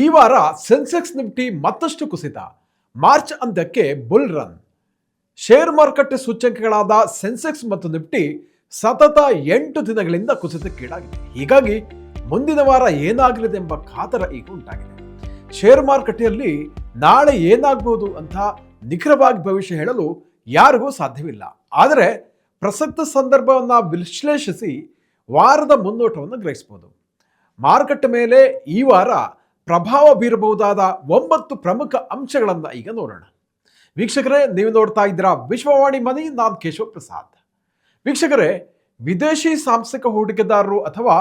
ಈ ವಾರ ಸೆನ್ಸೆಕ್ಸ್ ನಿಫ್ಟಿ ಮತ್ತಷ್ಟು ಕುಸಿತ. ಮಾರ್ಚ್ ಅಂತ್ಯಕ್ಕೆ ಬುಲ್ ರನ್. ಶೇರ್ ಮಾರುಕಟ್ಟೆ ಸೂಚ್ಯಂಕಗಳಾದ ಸೆನ್ಸೆಕ್ಸ್ ಮತ್ತು ನಿಫ್ಟಿ ಸತತ ಎಂಟು ದಿನಗಳಿಂದ ಕುಸಿತಕ್ಕೀಡಾಗಿದೆ. ಹೀಗಾಗಿ ಮುಂದಿನ ವಾರ ಏನಾಗಲಿದೆ ಎಂಬ ಕಾತರ ಈಗ ಉಂಟಾಗಿದೆ. ಶೇರ್ ಮಾರುಕಟ್ಟೆಯಲ್ಲಿ ನಾಳೆ ಏನಾಗಬಹುದು ಅಂತ ನಿಖರವಾಗಿ ಭವಿಷ್ಯ ಹೇಳಲು ಯಾರಿಗೂ ಸಾಧ್ಯವಿಲ್ಲ. ಆದರೆ ಪ್ರಸಕ್ತ ಸಂದರ್ಭವನ್ನು ವಿಶ್ಲೇಷಿಸಿ ವಾರದ ಮುನ್ನೋಟವನ್ನು ಗ್ರಹಿಸಬಹುದು. ಮಾರುಕಟ್ಟೆ ಮೇಲೆ ಈ ವಾರ ಪ್ರಭಾವ ಬೀರಬಹುದಾದ ಒಂಬತ್ತು ಪ್ರಮುಖ ಅಂಶಗಳನ್ನು ಈಗ ನೋಡೋಣ. ವೀಕ್ಷಕರೇ, ನೀವು ನೋಡ್ತಾ ಇದ್ದೀರಾ ವಿಶ್ವವಾಣಿ ಮನಿ ನಾನ್ ಕೇಶವ ಪ್ರಸಾದ್. ವೀಕ್ಷಕರೇ, ವಿದೇಶಿ ಸಾಂಸ್ಥಿಕ ಹೂಡಿಕೆದಾರರು ಅಥವಾ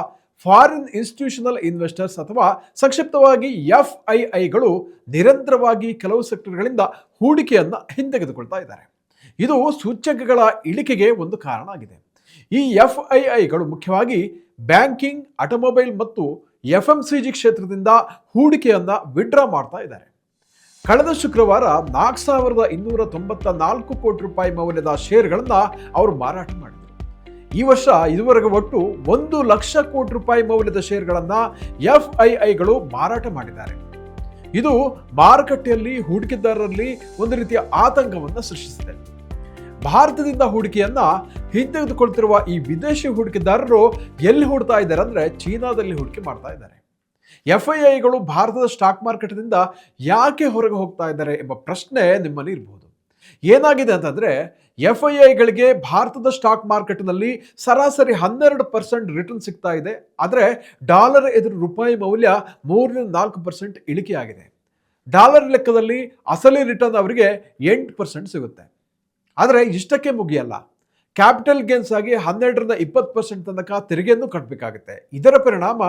ಫಾರಿನ್ ಇನ್ಸ್ಟಿಟ್ಯೂಷನಲ್ ಇನ್ವೆಸ್ಟರ್ಸ್ ಅಥವಾ ಸಂಕ್ಷಿಪ್ತವಾಗಿ ಎಫ್ ಐ ಐಗಳು ನಿರಂತರವಾಗಿ ಕೆಲವು ಸೆಕ್ಟರ್ಗಳಿಂದ ಹೂಡಿಕೆಯನ್ನು ಹಿಂದೆಗೆದುಕೊಳ್ತಾ ಇದ್ದಾರೆ. ಇದು ಸೂಚ್ಯಂಕಗಳ ಇಳಿಕೆಗೆ ಒಂದು ಕಾರಣ ಆಗಿದೆ. ಈ ಎಫ್ ಐ ಐಗಳು ಮುಖ್ಯವಾಗಿ ಬ್ಯಾಂಕಿಂಗ್, ಆಟೋಮೊಬೈಲ್ ಮತ್ತು ಎಫ್ ಎಂ ಸಿ ಜಿ ಕ್ಷೇತ್ರದಿಂದ ಹೂಡಿಕೆಯನ್ನು ವಿಡ್ರಾ ಮಾಡ್ತಾ ಇದ್ದಾರೆ. ಕಳೆದ ಶುಕ್ರವಾರ ನಾಲ್ಕು ಸಾವಿರದ ಇನ್ನೂರ ತೊಂಬತ್ತ ನಾಲ್ಕು ಕೋಟಿ ರೂಪಾಯಿ ಮೌಲ್ಯದ ಷೇರುಗಳನ್ನು ಅವರು ಮಾರಾಟ ಮಾಡಿದರು. ಈ ವರ್ಷ ಇದುವರೆಗೆ ಒಟ್ಟು ಒಂದು ಲಕ್ಷ ಕೋಟಿ ರೂಪಾಯಿ ಮೌಲ್ಯದ ಷೇರುಗಳನ್ನು ಎಫ್ ಐ ಐಗಳು ಮಾರಾಟ ಮಾಡಿದ್ದಾರೆ. ಇದು ಮಾರುಕಟ್ಟೆಯಲ್ಲಿ, ಹೂಡಿಕೆದಾರರಲ್ಲಿ ಒಂದು ರೀತಿಯ ಆತಂಕವನ್ನು ಸೃಷ್ಟಿಸಿದೆ. ಭಾರತದಿಂದ ಹೂಡಿಕೆಯನ್ನ ಹಿಂತೆಗೆದುಕೊಳ್ತಿರುವ ಈ ವಿದೇಶಿ ಹೂಡಿಕೆದಾರರು ಎಲ್ಲಿ ಹೂಡ್ತಾ ಇದ್ದಾರೆ ಅಂದ್ರೆ ಚೀನಾದಲ್ಲಿ ಹೂಡಿಕೆ ಮಾಡ್ತಾ ಇದ್ದಾರೆ. ಎಫ್ ಐ ಐಗಳು ಭಾರತದ ಸ್ಟಾಕ್ ಮಾರ್ಕೆಟ್ನಿಂದ ಯಾಕೆ ಹೊರಗೆ ಹೋಗ್ತಾ ಇದ್ದಾರೆ ಎಂಬ ಪ್ರಶ್ನೆ ನಿಮ್ಮಲ್ಲಿ ಇರಬಹುದು ಏನಾಗಿದೆ ಅಂತಂದ್ರೆ ಎಫ್ ಐ ಐಗಳಿಗೆ ಭಾರತದ ಸ್ಟಾಕ್ ಮಾರ್ಕೆಟ್ನಲ್ಲಿ ಸರಾಸರಿ ಹನ್ನೆರಡು ಪರ್ಸೆಂಟ್ ರಿಟರ್ನ್ ಸಿಗ್ತಾ ಇದೆ. ಆದರೆ ಡಾಲರ್ ಎದುರು ರೂಪಾಯಿ ಮೌಲ್ಯ ಮೂರರಿಂದ ನಾಲ್ಕು ಪರ್ಸೆಂಟ್ ಇಳಿಕೆಯಾಗಿದೆ. ಡಾಲರ್ ಲೆಕ್ಕದಲ್ಲಿ ಅಸಲಿ ರಿಟರ್ನ್ ಅವರಿಗೆ ಎಂಟು ಪರ್ಸೆಂಟ್ ಸಿಗುತ್ತೆ. ಆದರೆ ಇಷ್ಟಕ್ಕೆ ಮುಗಿಯಲ್ಲ. ಕ್ಯಾಪಿಟಲ್ ಗೇನ್ಸ್ ಆಗಿ ಹನ್ನೆರಡರಿಂದ ಇಪ್ಪತ್ತು ಪರ್ಸೆಂಟ್ ತನಕ ತೆರಿಗೆಯನ್ನು ಕಟ್ಟಬೇಕಾಗುತ್ತೆ ಇದರ ಪರಿಣಾಮ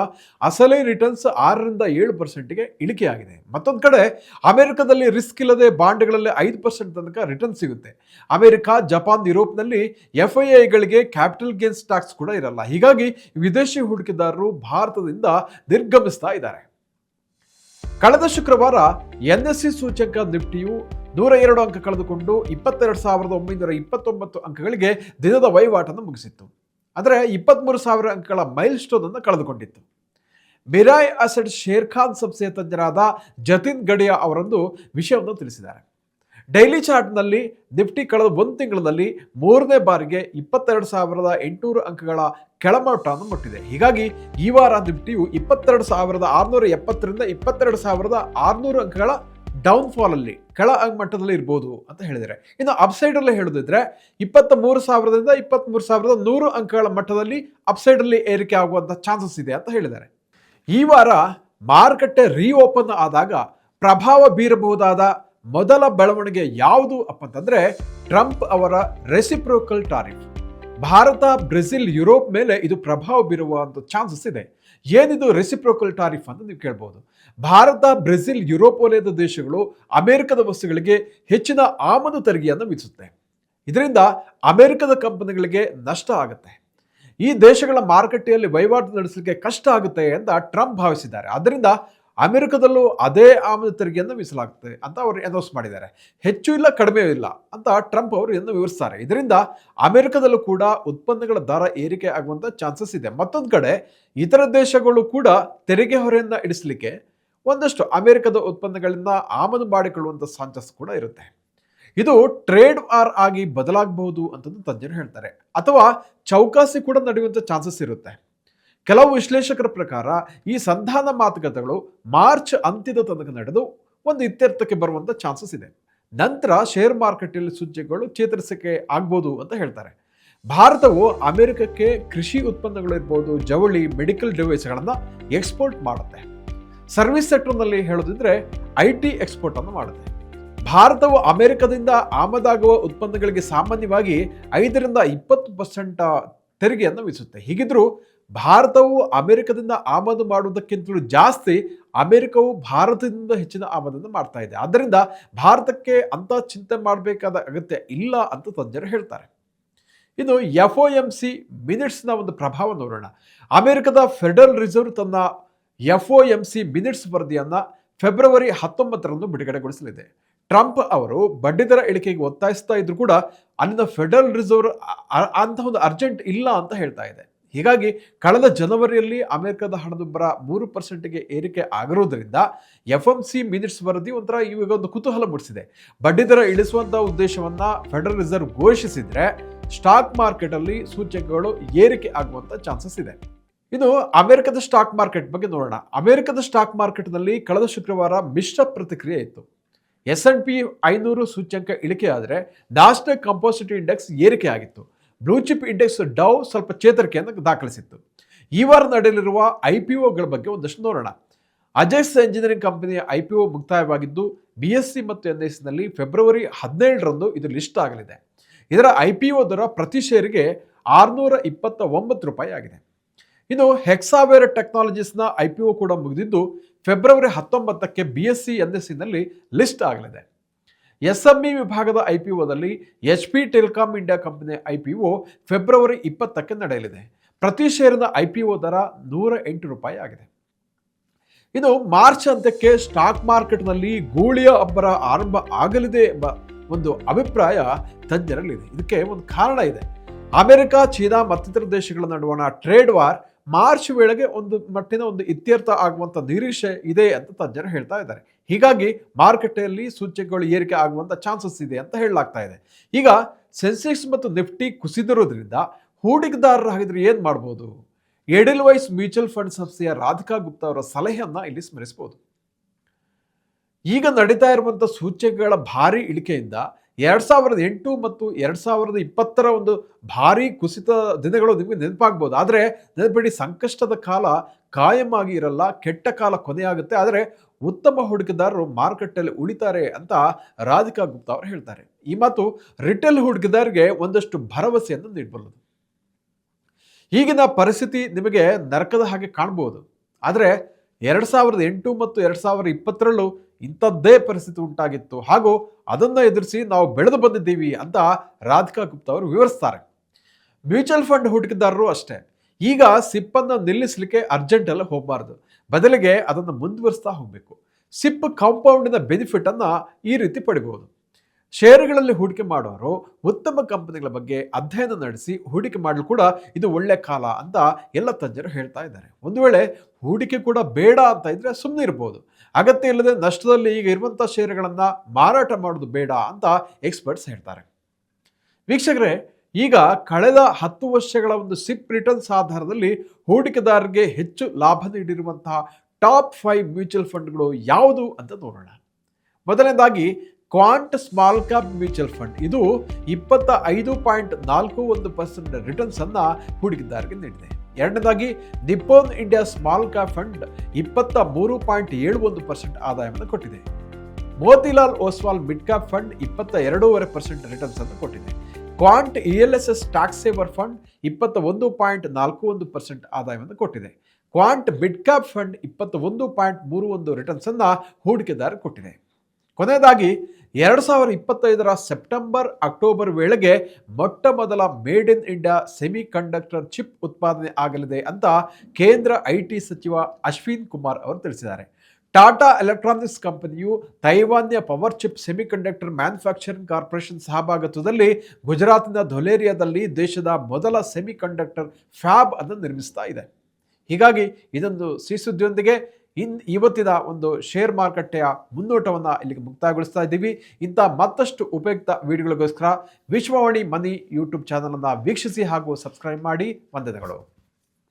ಅಸಲಿ ರಿಟರ್ನ್ಸ್ ಆರರಿಂದ ಏಳು ಪರ್ಸೆಂಟ್ಗೆ ಇಳಿಕೆಯಾಗಿದೆ. ಮತ್ತೊಂದು ಕಡೆ, ಅಮೆರಿಕದಲ್ಲಿ ರಿಸ್ಕ್ ಇಲ್ಲದೆ ಬಾಂಡ್ಗಳಲ್ಲಿ ಐದು ಪರ್ಸೆಂಟ್ ತನಕ ರಿಟರ್ನ್ ಸಿಗುತ್ತೆ. ಅಮೆರಿಕ, ಜಪಾನ್, ಯುರೋಪ್ನಲ್ಲಿ ಎಫ್ ಐ ಐಗಳಿಗೆ ಕ್ಯಾಪಿಟಲ್ ಗೇನ್ಸ್ ಟ್ಯಾಕ್ಸ್ ಕೂಡ ಇರಲ್ಲ. ಹೀಗಾಗಿ ವಿದೇಶಿ ಹೂಡಿಕೆದಾರರು ಭಾರತದಿಂದ ನಿರ್ಗಮಿಸ್ತಾ ಇದ್ದಾರೆ. ಕಳೆದ ಶುಕ್ರವಾರ ಎನ್ಎಸ್ಸಿ ಸೂಚಕ ನಿಫ್ಟಿಯು ನೂರ ಎರಡು ಅಂಕ ಕಳೆದುಕೊಂಡು ಇಪ್ಪತ್ತೆರಡು ಸಾವಿರದ ಒಂಬೈನೂರ ಇಪ್ಪತ್ತೊಂಬತ್ತು ಅಂಕಗಳಿಗೆ ದಿನದ ವಹಿವಾಟನ್ನು ಮುಗಿಸಿತ್ತು. ಆದರೆ ಇಪ್ಪತ್ತ್ಮೂರು ಸಾವಿರ ಅಂಕಗಳ ಮೈಲ್ ಸ್ಟೋನನ್ನು ಕಳೆದುಕೊಂಡಿತ್ತು. ಮಿರಾಯ್ ಅಸೆಡ್ ಶೇರ್ ಖಾನ್ ಸಂಸ್ಥೆಯ ತಜ್ಞರಾದ ಜತಿನ್ ಗಡಿಯಾ ಅವರೊಂದು ವಿಷಯವನ್ನು ತಿಳಿಸಿದ್ದಾರೆ. ಡೈಲಿ ಚಾರ್ಟ್ನಲ್ಲಿ ನಿಫ್ಟಿ ಕಳೆದ ಒಂದು ತಿಂಗಳಲ್ಲಿ ಮೂರನೇ ಬಾರಿಗೆ ಇಪ್ಪತ್ತೆರಡು ಸಾವಿರದ ಎಂಟುನೂರು ಅಂಕಗಳ ಕೆಳಮಟ್ಟವನ್ನು ಮುಟ್ಟಿದೆ. ಹೀಗಾಗಿ ಈ ವಾರ ನಿಫ್ಟಿಯು ಇಪ್ಪತ್ತೆರಡು ಸಾವಿರದ ಆರುನೂರ ಎಪ್ಪತ್ತರಿಂದ ಇಪ್ಪತ್ತೆರಡು ಸಾವಿರದ ಆರುನೂರು ಅಂಕಗಳ ಡೌನ್ಫಾಲ್ ಅಲ್ಲಿ ಕೆಳ ಮಟ್ಟದಲ್ಲಿ ಇರ್ಬೋದು ಅಂತ ಹೇಳಿದರೆ ಇನ್ನು ಅಪ್ಸೈಡ್ ಅಲ್ಲಿ ಹೇಳೋದಿದ್ರೆ ಇಪ್ಪತ್ತ ಮೂರು ಸಾವಿರದಿಂದ ಇಪ್ಪತ್ತ್ ಮೂರು ಸಾವಿರದ ನೂರು ಅಂಕಗಳ ಮಟ್ಟದಲ್ಲಿ ಅಪ್ಸೈಡ್ ಅಲ್ಲಿ ಏರಿಕೆ ಆಗುವಂತ ಚಾನ್ಸಸ್ ಇದೆ ಅಂತ ಹೇಳಿದ್ದಾರೆ. ಈ ವಾರ ಮಾರುಕಟ್ಟೆ ರೀಓಪನ್ ಆದಾಗ ಪ್ರಭಾವ ಬೀರಬಹುದಾದ ಮೊದಲ ಬೆಳವಣಿಗೆ ಯಾವುದು ಅಂತಂದ್ರೆ ಟ್ರಂಪ್ ಅವರ reciprocal tariff Bharat, Brazil, Europe ಮೇಲೆ ಇದು ಪ್ರಭಾವ ಬೀರುವಂಥ ಚಾನ್ಸಸ್ ಇದೆ. ಏನಿದು ರೆಸಿಪ್ರೋಕಲ್ ಟಾರಿಫ್ ಅಂತ ನೀವು ಕೇಳ್ಬೋದು. ಭಾರತ, ಬ್ರೆಜಿಲ್, ಯುರೋಪ್ ವಲಯದ ದೇಶಗಳು ಅಮೆರಿಕದ ವಸ್ತುಗಳಿಗೆ ಹೆಚ್ಚಿನ ಆಮದು ತೆರಿಗೆಯನ್ನು ವಿಧಿಸುತ್ತೆ. ಇದರಿಂದ ಅಮೆರಿಕದ ಕಂಪನಿಗಳಿಗೆ ನಷ್ಟ ಆಗುತ್ತೆ. ಈ ದೇಶಗಳ ಮಾರುಕಟ್ಟೆಯಲ್ಲಿ ವಹಿವಾಟು ನಡೆಸಲಿಕ್ಕೆ ಕಷ್ಟ ಆಗುತ್ತೆ ಅಂತ ಟ್ರಂಪ್ ಭಾವಿಸಿದ್ದಾರೆ. ಆದ್ದರಿಂದ ಅಮೆರಿಕದಲ್ಲೂ ಅದೇ ಆಮದು ತೆರಿಗೆಯನ್ನು ಮೀಸಲಾಗುತ್ತೆ ಅಂತ ಅವರು ಅನೌನ್ಸ್ ಮಾಡಿದ್ದಾರೆ. ಹೆಚ್ಚು ಇಲ್ಲ, ಕಡಿಮೆ ಇಲ್ಲ ಅಂತ ಟ್ರಂಪ್ ಅವರು ಎಂದು ವಿವರಿಸ್ತಾರೆ. ಇದರಿಂದ ಅಮೆರಿಕದಲ್ಲೂ ಕೂಡ ಉತ್ಪನ್ನಗಳ ದರ ಏರಿಕೆ ಆಗುವಂಥ ಚಾನ್ಸಸ್ ಇದೆ. ಮತ್ತೊಂದು ಕಡೆ ಇತರ ದೇಶಗಳು ಕೂಡ ತೆರಿಗೆ ಹೊರೆಯಿಂದ ಇಡಿಸಲಿಕ್ಕೆ ಒಂದಷ್ಟು ಅಮೆರಿಕದ ಉತ್ಪನ್ನಗಳಿಂದ ಆಮದು ಮಾಡಿಕೊಳ್ಳುವಂಥ ಚಾನ್ಸಸ್ ಕೂಡ ಇರುತ್ತೆ. ಇದು ಟ್ರೇಡ್ ವಾರ್ ಆಗಿ ಬದಲಾಗಬಹುದು ಅಂತಂದು ತಜ್ಞರು ಹೇಳ್ತಾರೆ. ಅಥವಾ ಚೌಕಾಸಿ ಕೂಡ ನಡೆಯುವಂಥ ಚಾನ್ಸಸ್ ಇರುತ್ತೆ. ಕೆಲವು ವಿಶ್ಲೇಷಕರ ಪ್ರಕಾರ ಈ ಸಂಧಾನ ಮಾತುಕತೆಗಳು ಮಾರ್ಚ್ ಅಂತ್ಯದ ತನಕ ನಡೆದು ಒಂದು ಇತ್ಯರ್ಥಕ್ಕೆ ಬರುವಂಥ ಚಾನ್ಸಸ್ ಇದೆ. ನಂತರ ಶೇರ್ ಮಾರ್ಕೆಟಲ್ಲಿ ಸೂಚ್ಯಗಳು ಚೇತರಿಸಿಕೆ ಆಗ್ಬೋದು ಅಂತ ಹೇಳ್ತಾರೆ. ಭಾರತವು ಅಮೆರಿಕಕ್ಕೆ ಕೃಷಿ ಉತ್ಪನ್ನಗಳು ಇರ್ಬೋದು, ಜವಳಿ, ಮೆಡಿಕಲ್ ಡಿವೈಸ್ಗಳನ್ನು ಎಕ್ಸ್ಪೋರ್ಟ್ ಮಾಡುತ್ತೆ. ಸರ್ವಿಸ್ ಸೆಕ್ಟರ್ನಲ್ಲಿ ಹೇಳೋದಿದ್ರೆ ಐ ಟಿ ಎಕ್ಸ್ಪೋರ್ಟನ್ನು ಮಾಡುತ್ತೆ. ಭಾರತವು ಅಮೆರಿಕದಿಂದ ಆಮದಾಗುವ ಉತ್ಪನ್ನಗಳಿಗೆ ಸಾಮಾನ್ಯವಾಗಿ ಐದರಿಂದ ಇಪ್ಪತ್ತು ಪರ್ಸೆಂಟ್ ತೆರಿಗೆಯನ್ನು ವಿಧಿಸುತ್ತೆ ಹೀಗಿದ್ರೂ ಭಾರತವು ಅಮೆರಿಕದಿಂದ ಆಮದು ಮಾಡುವುದಕ್ಕಿಂತಲೂ ಜಾಸ್ತಿ ಅಮೆರಿಕವು ಭಾರತದಿಂದ ಹೆಚ್ಚಿನ ಆಮದನ್ನು ಮಾಡ್ತಾ ಇದೆ. ಆದ್ದರಿಂದ ಭಾರತಕ್ಕೆ ಅಂತ ಚಿಂತೆ ಮಾಡಬೇಕಾದ ಅಗತ್ಯ ಇಲ್ಲ ಅಂತ ತಜ್ಞರು ಹೇಳ್ತಾರೆ. ಇನ್ನು ಎಫ್ ಒ ಎಂ ಸಿ ಮಿನಿಟ್ಸ್ನ ಒಂದು ಪ್ರಭಾವ ನೋಡೋಣ. ಅಮೆರಿಕದ ಫೆಡರಲ್ ರಿಸರ್ವ್ ತನ್ನ F O M C minutes ವರದಿಯನ್ನು ಫೆಬ್ರವರಿ ಹತ್ತೊಂಬತ್ತರಂದು ಬಿಡುಗಡೆಗೊಳಿಸಲಿದೆ. ಟ್ರಂಪ್ ಅವರು ಬಡ್ಡಿದರ ಇಳಿಕೆಗೆ ಒತ್ತಾಯಿಸ್ತಾ ಇದ್ರು ಕೂಡ ಅಲ್ಲಿನ ಫೆಡರಲ್ ರಿಸರ್ವ್ ಅಂತ ಒಂದು ಅರ್ಜೆಂಟ್ ಇಲ್ಲ ಅಂತ ಹೇಳ್ತಾ ಇದೆ. ಹೀಗಾಗಿ ಕಳೆದ ಜನವರಿಯಲ್ಲಿ ಅಮೆರಿಕದ ಹಣದುಬ್ಬರ ಮೂರು ಪರ್ಸೆಂಟ್ಗೆ ಏರಿಕೆ ಆಗಿರುವುದರಿಂದ ಎಫ್ ಎಂ ಸಿ ಮಿನಿಟ್ಸ್ ವರದಿ ಒಂಥರ ಇವಾಗ ಒಂದು ಕುತೂಹಲ ಮೂಡಿಸಿದೆ. ಬಡ್ಡಿದರ ಇಳಿಸುವಂಥ ಉದ್ದೇಶವನ್ನ ಫೆಡರಲ್ ರಿಸರ್ವ್ ಘೋಷಿಸಿದ್ರೆ ಸ್ಟಾಕ್ ಮಾರ್ಕೆಟ್ ಅಲ್ಲಿ ಸೂಚ್ಯಂಕಗಳು ಏರಿಕೆ ಆಗುವಂತ ಚಾನ್ಸಸ್ ಇದೆ. ಇನ್ನು ಅಮೆರಿಕದ ಸ್ಟಾಕ್ ಮಾರ್ಕೆಟ್ ಬಗ್ಗೆ ನೋಡೋಣ. ಅಮೆರಿಕದ ಸ್ಟಾಕ್ ಮಾರ್ಕೆಟ್ನಲ್ಲಿ ಕಳೆದ ಶುಕ್ರವಾರ ಮಿಶ್ರ ಪ್ರತಿಕ್ರಿಯೆ ಇತ್ತು. ಎಸ್ ಎನ್ ಪಿ ಐನೂರು ಸೂಚ್ಯಂಕ ಇಳಿಕೆಯಾದರೆ ನ್ಯಾಷನಲ್ ಕಂಪೋಸಿಟಿ ಇಂಡೆಕ್ಸ್ ಏರಿಕೆ ಆಗಿತ್ತು. ಬ್ಲೂ ಚಿಪ್ ಇಂಡೆಕ್ಸ್ ಡೌ ಸ್ವಲ್ಪ ಚೇತರಿಕೆಯನ್ನು ದಾಖಲಿಸಿತ್ತು. ಈ ವಾರ ನಡೆಯಲಿರುವ ಐ ಪಿ ಒಗಳ ಬಗ್ಗೆ ಒಂದಷ್ಟು ನೋಡೋಣ. ಅಜಯ್ಸ್ ಎಂಜಿನಿಯರಿಂಗ್ ಕಂಪನಿಯ ಐ ಪಿ ಒ ಮುಕ್ತಾಯವಾಗಿದ್ದು ಬಿ ಎಸ್ ಸಿ ಮತ್ತು ಎನ್ ಎಸ್ನಲ್ಲಿ ಫೆಬ್ರವರಿ ಹದಿನೇಳರಂದು ಇದು ಲಿಸ್ಟ್ ಆಗಲಿದೆ. ಇದರ ಐ ಪಿ ಒ ದರ ಪ್ರತಿ ಶೇರಿಗೆ ಆರುನೂರ ಇಪ್ಪತ್ತ ಒಂಬತ್ತು ರೂಪಾಯಿ ಆಗಿದೆ. ಇನ್ನು ಹೆಕ್ಸಾವೇರ್ ಟೆಕ್ನಾಲಜೀಸ್ನ ಐ ಪಿ ಒ ಕೂಡ ಮುಗಿದಿದ್ದು February ಹತ್ತೊಂಬತ್ತಕ್ಕೆ B S C N S ಸಿನಲ್ಲಿ list ಆಗಲಿದೆ. ಎಸ್ ಎಂ ಇ ವಿಭಾಗದ I P ಒದಲ್ಲಿ H P telecom India company I P O February ಇಪ್ಪತ್ತಕ್ಕೆ ನಡೆಯಲಿದೆ. ಪ್ರತಿ ಷೇರಿನ ಐ ಪಿ ಒ ದರ ನೂರ ಎಂಟು ರೂಪಾಯಿ ಆಗಿದೆ. ಇದು ಮಾರ್ಚ್ ಅಂತ್ಯಕ್ಕೆ ಸ್ಟಾಕ್ ಮಾರ್ಕೆಟ್ನಲ್ಲಿ ಗೂಳಿಯ ಅಬ್ಬರ ಆರಂಭ ಆಗಲಿದೆ ಎಂಬ ಒಂದು ಅಭಿಪ್ರಾಯ ತಜ್ಞರಲ್ಲಿದೆ. ಇದಕ್ಕೆ ಒಂದು ಕಾರಣ ಇದೆ. ಅಮೆರಿಕ, ಚೀನಾ ಮತ್ತಿತರ ದೇಶಗಳ ನಡುವಣ ಟ್ರೇಡ್ ವಾರ್ ಮಾರ್ಚ್ ವೇಳೆಗೆ ಒಂದು ಮಟ್ಟಿನ ಒಂದು ಇತ್ಯರ್ಥ ಆಗುವಂಥ ನಿರೀಕ್ಷೆ ಇದೆ ಅಂತ ತಜ್ಞರು ಹೇಳ್ತಾ ಇದ್ದಾರೆ. ಹೀಗಾಗಿ ಮಾರುಕಟ್ಟೆಯಲ್ಲಿ ಸೂಚ್ಯಗಳು ಏರಿಕೆ ಆಗುವಂಥ ಚಾನ್ಸಸ್ ಇದೆ ಅಂತ ಹೇಳಲಾಗ್ತಾ ಇದೆ. ಈಗ ಸೆನ್ಸೆಕ್ಸ್ ಮತ್ತು ನಿಫ್ಟಿ ಕುಸಿದಿರೋದ್ರಿಂದ ಹೂಡಿಕೆದಾರರು ಹಾಗಿದ್ರೆ ಏನು ಮಾಡ್ಬೋದು? ಎಡಿಲ್ ವೈಸ್ ಮ್ಯೂಚುವಲ್ ಫಂಡ್ ಸಂಸ್ಥೆಯ ರಾಧಿಕಾ ಗುಪ್ತಾ ಅವರ ಸಲಹೆಯನ್ನು ಇಲ್ಲಿ ಸ್ಮರಿಸಬಹುದು ಈಗ ನಡೀತಾ ಇರುವಂಥ ಸೂಚ್ಯಗಳ ಭಾರಿ ಇಳಿಕೆಯಿಂದ ಎರಡ್ ಸಾವಿರದ ಎಂಟು ಮತ್ತು ಎರಡ್ ಸಾವಿರದ ಇಪ್ಪತ್ತರ ಒಂದು ಭಾರಿ ಕುಸಿತ ದಿನಗಳು ನಿಮಗೆ ನೆನಪಾಗ್ಬೋದು. ಆದರೆ ನೆನಪಿಡಿ, ಸಂಕಷ್ಟದ ಕಾಲ ಕಾಯಂ ಆಗಿ ಇರಲ್ಲ, ಕೆಟ್ಟ ಕಾಲ ಕೊನೆಯಾಗುತ್ತೆ. ಆದರೆ ಉತ್ತಮ ಹೂಡಿಕೆದಾರರು ಮಾರುಕಟ್ಟೆಯಲ್ಲಿ ಉಳಿತಾರೆ ಅಂತ ರಾಧಿಕಾ ಗುಪ್ತಾ ಅವರು ಹೇಳ್ತಾರೆ. ಈ ಮಾತು ರಿಟೇಲ್ ಹೂಡಿಕೆದಾರರಿಗೆ ಒಂದಷ್ಟು ಭರವಸೆಯನ್ನು ನೀಡಬಲ್ಲದು. ಈಗಿನ ಪರಿಸ್ಥಿತಿ ನಿಮಗೆ ನರಕದ ಹಾಗೆ ಕಾಣಬಹುದು ಆದರೆ ಎರಡು ಸಾವಿರದ ಎಂಟು ಮತ್ತು ಎರಡು ಸಾವಿರದ ಇಪ್ಪತ್ತರಲ್ಲೂ ಇಂಥದ್ದೇ ಪರಿಸ್ಥಿತಿ ಉಂಟಾಗಿತ್ತು. ಹಾಗೂ ಅದನ್ನು ಎದುರಿಸಿ ನಾವು ಬೆಳೆದು ಬಂದಿದ್ದೀವಿ ಅಂತ ರಾಧಿಕಾ ಗುಪ್ತಾ ಅವರು ವಿವರಿಸ್ತಾರೆ. ಮ್ಯೂಚುವಲ್ ಫಂಡ್ ಹೂಡಿಕೆದಾರರು ಅಷ್ಟೇ. ಈಗ ಸಿಪ್ಪನ್ನು ನಿಲ್ಲಿಸಲಿಕ್ಕೆ ಅರ್ಜೆಂಟ್ ಎಲ್ಲ ಹೋಗಬಾರ್ದು. ಬದಲಿಗೆ ಅದನ್ನು ಮುಂದುವರಿಸ್ತಾ ಹೋಗಬೇಕು. ಸಿಪ್ ಕಾಂಪೌಂಡಿನ ಬೆನಿಫಿಟನ್ನು ಈ ರೀತಿ ಪಡಿಬಹುದು. ಷೇರುಗಳಲ್ಲಿ ಹೂಡಿಕೆ ಮಾಡೋರು ಉತ್ತಮ ಕಂಪನಿಗಳ ಬಗ್ಗೆ ಅಧ್ಯಯನ ನಡೆಸಿ ಹೂಡಿಕೆ ಮಾಡಲು ಕೂಡ ಇದು ಒಳ್ಳೆ ಕಾಲ ಅಂತ ಎಲ್ಲ ತಜ್ಞರು ಹೇಳ್ತಾ ಇದ್ದಾರೆ. ಒಂದು ವೇಳೆ ಹೂಡಿಕೆ ಕೂಡ ಬೇಡ ಅಂತ ಇದ್ರೆ ಸುಮ್ಮನೆ ಇರ್ಬೋದು. ಅಗತ್ಯ ಇಲ್ಲದೆ ನಷ್ಟದಲ್ಲಿ ಈಗ ಇರುವಂಥ ಷೇರುಗಳನ್ನು ಮಾರಾಟ ಮಾಡೋದು ಬೇಡ ಅಂತ ಎಕ್ಸ್ಪರ್ಟ್ಸ್ ಹೇಳ್ತಾರೆ. ವೀಕ್ಷಕರೇ ಈಗ ಕಳೆದ ಹತ್ತು ವರ್ಷಗಳ ಒಂದು ಸಿಪ್ ರಿಟರ್ನ್ಸ್ ಆಧಾರದಲ್ಲಿ ಹೂಡಿಕೆದಾರರಿಗೆ ಹೆಚ್ಚು ಲಾಭ ನೀಡಿರುವಂತಹ ಟಾಪ್ ಫೈವ್ ಮ್ಯೂಚುವಲ್ ಫಂಡ್ಗಳು ಯಾವುದು ಅಂತ ನೋಡೋಣ. ಮೊದಲನೇದಾಗಿ Quant small cap mutual fund. ಇದು ಇಪ್ಪತ್ತ ಐದು ಪಾಯಿಂಟ್ ನಾಲ್ಕು ಒಂದು ಪರ್ಸೆಂಟ್ ರಿಟರ್ನ್ಸ್ ಅನ್ನ ಹೂಡಿಕೆದಾರರಿಗೆ ನೀಡಿದೆ. ಎರಡನೇದಾಗಿ Nippon India small cap fund ಇಪ್ಪತ್ತ ಮೂರು ಪಾಯಿಂಟ್ ಏಳು ಒಂದು ಪರ್ಸೆಂಟ್ ಆದಾಯವನ್ನು ಕೊಟ್ಟಿದೆ. Motilal Oswal mid cap fund ಇಪ್ಪತ್ತ ಎರಡೂವರೆ ಪರ್ಸೆಂಟ್ ರಿಟರ್ನ್ಸ್ ಅನ್ನು ಕೊಟ್ಟಿದೆ. Quant E L S S tax saver fund ಇಪ್ಪತ್ತ ಒಂದು ಪಾಯಿಂಟ್ ನಾಲ್ಕು ಒಂದು ಪರ್ಸೆಂಟ್ ಆದಾಯವನ್ನು ಕೊಟ್ಟಿದೆ. ಕ್ವಾಂಟ್ ಮಿಡ್ ಕ್ಯಾಪ್ ಫಂಡ್ ಇಪ್ಪತ್ತ ಒಂದು ಪಾಯಿಂಟ್ ಮೂರು ಒಂದು ರಿಟರ್ನ್ಸ್ ಅನ್ನ ಹೂಡಿಕೆದಾರ ಕೊಟ್ಟಿದೆ. ಕೊನೆಯದಾಗಿ, ಎರಡು ಸಾವಿರದ ಇಪ್ಪತ್ತೈದರ ಸೆಪ್ಟೆಂಬರ್ ಅಕ್ಟೋಬರ್ ವೇಳೆಗೆ ಮೊಟ್ಟ ಮೊದಲ made in India semiconductor chip ಉತ್ಪಾದನೆ ಆಗಲಿದೆ ಅಂತ ಕೇಂದ್ರ ಐ ಟಿ ಸಚಿವ ಅಶ್ವಿನ್ ಕುಮಾರ್ ಅವರು ತಿಳಿಸಿದ್ದಾರೆ. ಟಾಟಾ ಎಲೆಕ್ಟ್ರಾನಿಕ್ಸ್ ಕಂಪನಿಯು ತೈವಾನ್ಯ power chip semiconductor manufacturing corporation ಸಹಭಾಗತ್ವದಲ್ಲಿ ಗುಜರಾತ್ನ ಧೊಲೇರಿಯಾದಲ್ಲಿ ದೇಶದ ಮೊದಲ ಸೆಮಿಕಂಡಕ್ಟರ್ ಫ್ಯಾಬ್ ಅನ್ನು ನಿರ್ಮಿಸ್ತಾ ಇದೆ. ಹೀಗಾಗಿ ಇದೊಂದು ಸಿಸುದ್ದಿಯೊಂದಿಗೆ ಇನ್ ಇವತ್ತಿನ ಒಂದು ಶೇರ್ ಮಾರುಕಟ್ಟೆಯ ಮುನ್ನೋಟವನ್ನು ಇಲ್ಲಿಗೆ ಮುಕ್ತಾಯಗೊಳಿಸ್ತಾ ಇದ್ದೀವಿ. ಇಂಥ ಮತ್ತಷ್ಟು ಉಪಯುಕ್ತ ವಿಡಿಯೋಗಳಿಗೋಸ್ಕರ ವಿಶ್ವವಾಣಿ ಮನಿ ಯೂಟ್ಯೂಬ್ ಚಾನಲನ್ನು ವೀಕ್ಷಿಸಿ ಹಾಗೂ ಸಬ್ಸ್ಕ್ರೈಬ್ ಮಾಡಿ ವಂದನೆಗಳು.